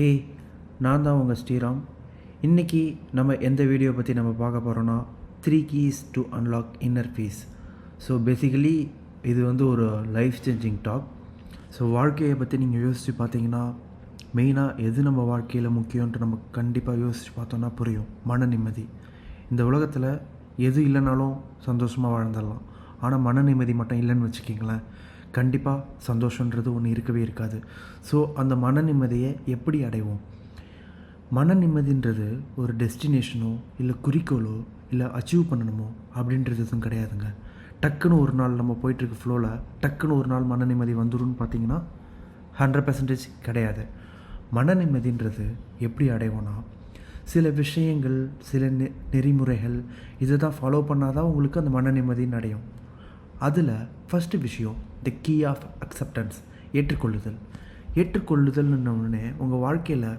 ஹே நான் தான் உங்கள் ஸ்ரீராம். இன்றைக்கி நம்ம எந்த வீடியோ பற்றி நம்ம பார்க்க போகிறோன்னா three keys to unlock inner peace so basically இது வந்து ஒரு லைஃப் சேஞ்சிங் டாக் ஸோ வாழ்க்கையை பற்றி நீங்கள் யோசித்து பார்த்தீங்கன்னா மெயினாக எது நம்ம வாழ்க்கையில் முக்கியன்ட்டு நம்ம கண்டிப்பாக யோசித்து பார்த்தோன்னா புரியும். மன நிம்மதி. இந்த உலகத்தில் எது இல்லைனாலும் சந்தோஷமாக வாழ்ந்துடலாம். ஆனால் மன நிம்மதி மட்டும் இல்லைன்னு வச்சுக்கிங்களேன். கண்டிப்பாக சந்தோஷன்றது ஒன்று இருக்கவே இருக்காது. ஸோ அந்த மன நிம்மதியை எப்படி அடைவோம்? மன நிம்மதின்றது ஒரு டெஸ்டினேஷனோ இல்லை குறிக்கோளோ இல்லை அச்சீவ் பண்ணணுமோ அப்படின்றது எதுவும் கிடையாதுங்க. டக்குன்னு ஒரு நாள் நம்ம போயிட்டுருக்க ஃப்ளோவில் டக்குன்னு ஒரு நாள் மன நிம்மதி வந்துடும் பார்த்தீங்கன்னா ஹண்ட்ரட் பர்சன்டேஜ் கிடையாது. மன நிம்மதின்றது எப்படி அடைவோன்னா சில விஷயங்கள் சில நெ நெறிமுறைகள் இதை தான் ஃபாலோ பண்ணால் தான் உங்களுக்கு அந்த மன நிம்மதின்னு அடையும். அதில் ஃபஸ்ட்டு விஷயம் த கீ ஆஃப் அக்செப்டன்ஸ் ஏற்றுக்கொள்ளுதல். ஏற்றுக்கொள்ளுதல்னு உடனே உங்கள் வாழ்க்கையில்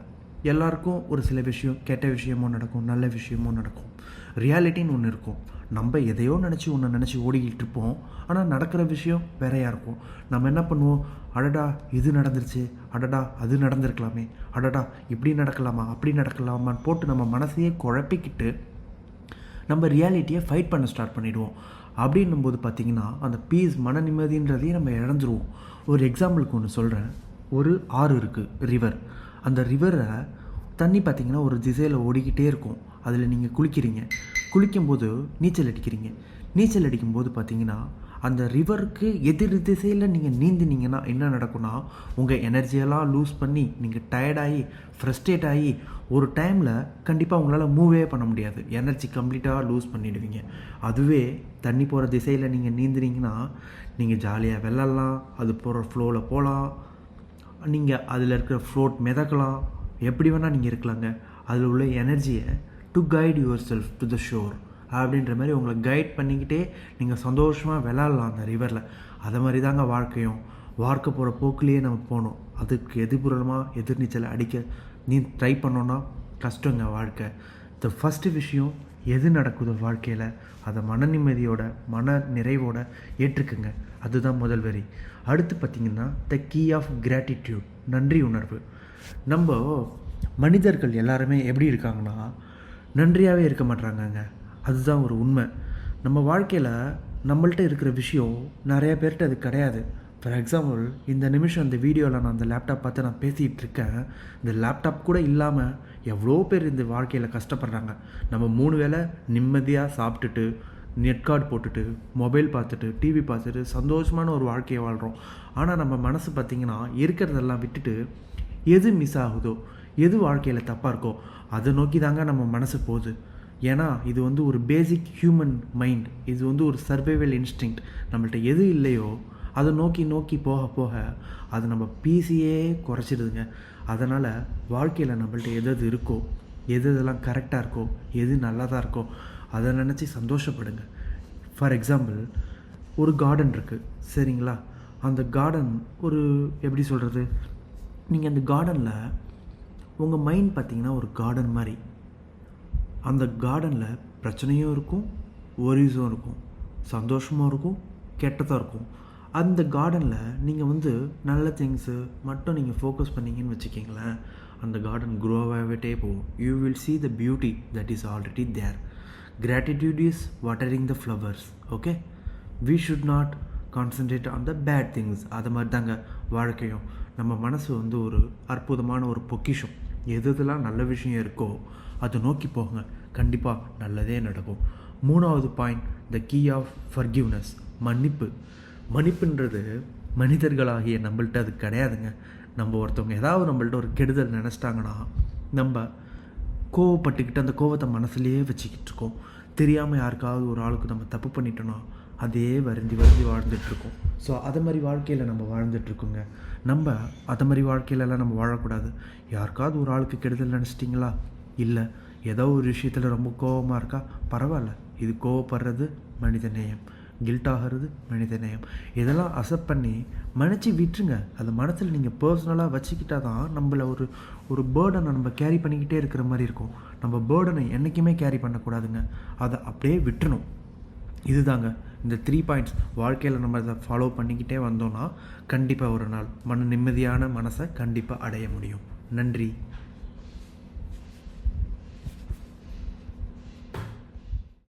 எல்லாருக்கும் ஒரு சில விஷயம் கெட்ட விஷயமும் நடக்கும் நல்ல விஷயமும் நடக்கும். ரியாலிட்டின்னு ஒன்று இருக்கும். நம்ம எதையோ நினச்சி ஒன்று நினச்சி ஓடிக்கிட்டு இருப்போம். ஆனால் நடக்கிற விஷயம் வேறையாக இருக்கும். நம்ம என்ன பண்ணுவோம்? அடடா இது நடந்துருச்சு. அடடா அது நடந்திருக்கலாமே. அடடா இப்படி நடக்கலாமா? அப்படி நடக்கலாமான்னு போட்டு நம்ம மனசையே குழப்பிக்கிட்டு நம்ம ரியாலிட்டியை ஃபைட் பண்ண ஸ்டார்ட் பண்ணிவிடுவோம் அப்படின்னும் போது பார்த்திங்கன்னா அந்த பீஸ் மன நிம்மதின்றதையும் நம்ம இழந்துருவோம். ஒரு எக்ஸாம்பிளுக்கு ஒன்று சொல்கிறேன் ஒரு ஆறு இருக்குது ரிவர் அந்த ரிவரை தண்ணி பார்த்திங்கன்னா ஒரு திசையில் ஓடிக்கிட்டே இருக்கும். அதில் நீங்கள் குளிக்கிறீங்க. குளிக்கும்போது நீச்சல் அடிக்கிறீங்க. நீச்சல் அடிக்கும்போது பார்த்திங்கன்னா அந்த ரிவருக்கு எதிர் திசையில் நீங்கள் நீந்தினீங்கன்னா என்ன நடக்கும்னா உங்கள் எனர்ஜியெல்லாம் லூஸ் பண்ணி நீங்கள் டயர்டாகி ஃப்ரஸ்ட்ரேட் ஆகி ஒரு டைமில் கண்டிப்பாக உங்களால் மூவே பண்ண முடியாது. எனர்ஜி கம்ப்ளீட்டாக லூஸ் பண்ணிடுவீங்க. அதுவே தண்ணி போகிற திசையில் நீங்கள் நீந்துனீங்கன்னா நீங்கள் ஜாலியாக வெள்ளலாம் அது போகிற ஃப்ளோவில் போகலாம் நீங்கள் அதில் இருக்கிற ஃப்ளோட் மிதக்கலாம் எப்படி வேணால் நீங்கள் இருக்கலாங்க. அதில் உள்ள எனர்ஜியை to guide yourself to the shore அப்படின்ற மாதிரி உங்களை கைட் பண்ணிக்கிட்டே நீங்கள் சந்தோஷமாக விளாட்லாம் அந்த ரிவரில் அதை மாதிரி தாங்க வாழ்க்கையும். வாழ்க்கை போகிற போக்குலேயே நம்ம போகணும். அதுக்கு எதிர்புறமாக எதிர்நீச்சல் அடிக்க நீ ட்ரை பண்ணோன்னா கஷ்டங்க வாழ்க்கை. த ஃபஸ்ட்டு விஷயம் எது நடக்குதோ வாழ்க்கையில் அதை மன நிம்மதியோட மன நிறைவோட ஏற்றுக்குங்க. அதுதான் முதல் வரி. அடுத்து பார்த்திங்கன்னா த கீ ஆஃப் கிராட்டிடியூட் நன்றி உணர்வு. நம்ம மனிதர்கள் எல்லாருமே எப்படி இருக்காங்கன்னா நன்றியாகவே இருக்க மாட்டாங்கங்க அதுதான் ஒரு உண்மை. நம்ம வாழ்க்கையில் நம்மள்ட்ட இருக்கிற விஷயம் நிறைய பேர்கிட்ட அது கிடையாது. ஃபார் எக்ஸாம்பிள் இந்த நிமிஷம் இந்த வீடியோவில் நான் அந்த லேப்டாப் பார்த்து நான் பேசிகிட்டு இருக்கேன். இந்த லேப்டாப் கூட இல்லாமல் எவ்வளோ பேர் இந்த வாழ்க்கையில் கஷ்டப்படுறாங்க. நம்ம மூணு வேளை நிம்மதியாக சாப்பிட்டுட்டு நெட் கார்டு போட்டுட்டு மொபைல் பார்த்துட்டு டிவி பார்த்துட்டு சந்தோஷமான ஒரு வாழ்க்கையை வாழ்கிறோம் ஆனால் நம்ம மனசு பார்த்திங்கன்னா இருக்கிறதெல்லாம் விட்டுட்டு எது மிஸ் ஆகுதோ எது வாழ்க்கையில் தப்பாக இருக்கோ அதை நோக்கி தாங்க நம்ம மனசு போகுது. ஏன்னா இது வந்து ஒரு பேசிக் ஹியூமன் மைண்ட் இது வந்து ஒரு சர்வைவல் இன்ஸ்டிங் நம்மள்ட்ட எது இல்லையோ அதை நோக்கி நோக்கி போக போக அது நம்ம பீசியே குறைச்சிடுதுங்க. அதனால் வாழ்க்கையில் நம்மள்ட்ட எது எது இருக்கோ எது எதெல்லாம் கரெக்டாக இருக்கோ எது நல்லதாக இருக்கோ அதை நினச்சி சந்தோஷப்படுங்க. ஃபார் எக்ஸாம்பிள் ஒரு கார்டன் இருக்குது சரிங்களா? அந்த கார்டன் ஒரு எப்படி சொல்கிறது நீங்கள் அந்த கார்டனில் உங்கள் மைண்ட் பார்த்திங்கன்னா ஒரு கார்டன் மாதிரி. அந்த கார்டனில் பிரச்சனையும் இருக்கும் ஒரிஸும் இருக்கும் சந்தோஷமும் இருக்கும் கெட்டதாக இருக்கும். அந்த கார்டனில் நீங்கள் வந்து நல்ல திங்ஸு மட்டும் நீங்கள் ஃபோக்கஸ் பண்ணிங்கன்னு வச்சுக்கிங்களேன் அந்த கார்டன் க்ரோ போகும். You will see the beauty that is already there gratitude is watering the flowers okay we should not concentrate on the bad things அது மாதிரி தாங்க வாழ்க்கையும். நம்ம மனசு வந்து ஒரு அற்புதமான ஒரு பொக்கிஷம். எது எதெல்லாம் நல்ல விஷயம் இருக்கோ அதை நோக்கி போங்க. கண்டிப்பாக நல்லதே நடக்கும். மூணாவது point the key of forgiveness மன்னிப்பு. மன்னிப்புன்றது மனிதர்களாகிய நம்மள்ட்ட அது கிடையாதுங்க. நம்ம ஒருத்தவங்க ஏதாவது நம்மள்ட்ட ஒரு கெடுதல் நினச்சிட்டாங்கன்னா நம்ம கோவப்பட்டுக்கிட்டு அந்த கோவத்தை மனசுலேயே வச்சுக்கிட்டு இருக்கோம். தெரியாமல் யாருக்காவது ஒரு ஆளுக்கு நம்ம தப்பு பண்ணிட்டோன்னா அதே வருந்தி வருந்தி வாழ்ந்துட்டுருக்கோம். ஸோ அதை மாதிரி வாழ்க்கையில் நம்ம வாழ்ந்துட்டுருக்கோங்க. நம்ம அதை மாதிரி வாழ்க்கையிலலாம் நம்ம வாழக்கூடாது. யாருக்காவது ஒரு ஆளுக்கு கெடுதல் நினச்சிட்டிங்களா? இல்லை. ஏதோ ஒரு விஷயத்தில் ரொம்ப கோபமாக இருக்கா? பரவாயில்ல. இது கோவப்படுறது மனித நேயம். கில்ட் ஆகிறது மனித நேயம். இதெல்லாம் அசப்ட் பண்ணி மன்னிச்சு விட்டுருங்க. அது மனசில் நீங்கள் பர்சனலாக வச்சுக்கிட்டா தான் நம்மளை ஒரு ஒரு பேர்டனை நம்ம கேரி பண்ணிக்கிட்டே இருக்கிற மாதிரி இருக்கும். நம்ம பேர்டனை என்றைக்குமே கேரி பண்ணக்கூடாதுங்க. அதை அப்படியே விட்டுறணும். இதுதாங்க. இந்த த்ரீ பாயிண்ட்ஸ் வாழ்க்கையில் நம்ம இதை ஃபாலோ பண்ணிக்கிட்டே வந்தோம்னா கண்டிப்பாக ஒரு நாள் மன நிம்மதியான மனசை கண்டிப்பாக அடைய முடியும். நன்றி.